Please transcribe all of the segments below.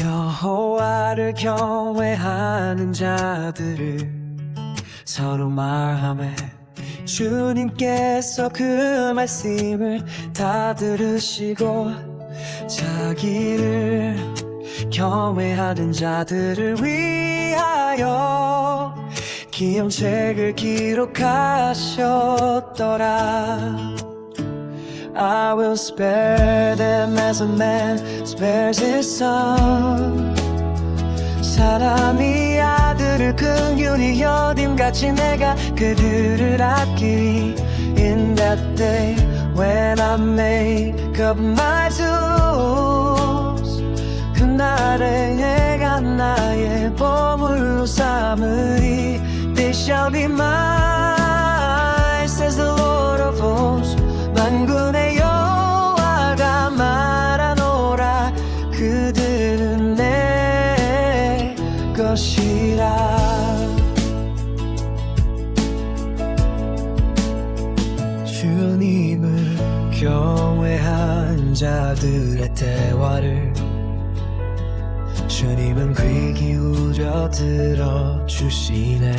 여호와를 경외하는 자들을 서로 말하며 주님께서 그 말씀을 다 들으시고 자기를 경외하는 자들을 위하여 기용책을 기록하셨더라 I will spare them as a man spares his son 사람이 아들을 긍휼히 여김같이 내가 그들을 아끼리 In that day when I make up my dues 그날에 내가 나의 보물로 삼으리 They shall be mine 주님을 경외한 자들의 대화를 주님은 귀 기울여 들어주시네.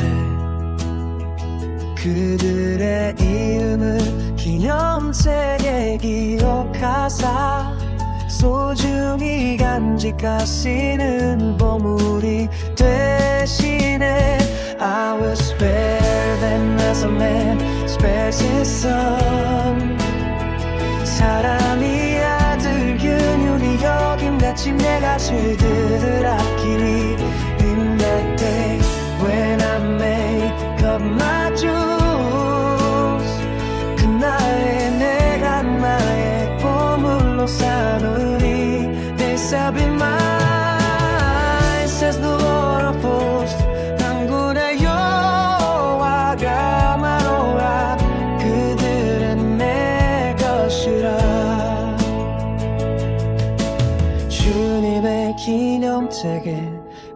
그들의 이름을 기념책에 기록하사 소중히 간직하시는 보물이 되 내가 주들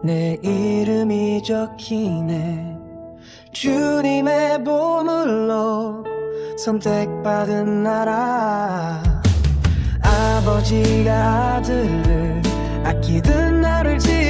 내 이름이 적히네. 주님의 보물로 선택받은 나라. 아버지가 아들을 아끼듯 나를 지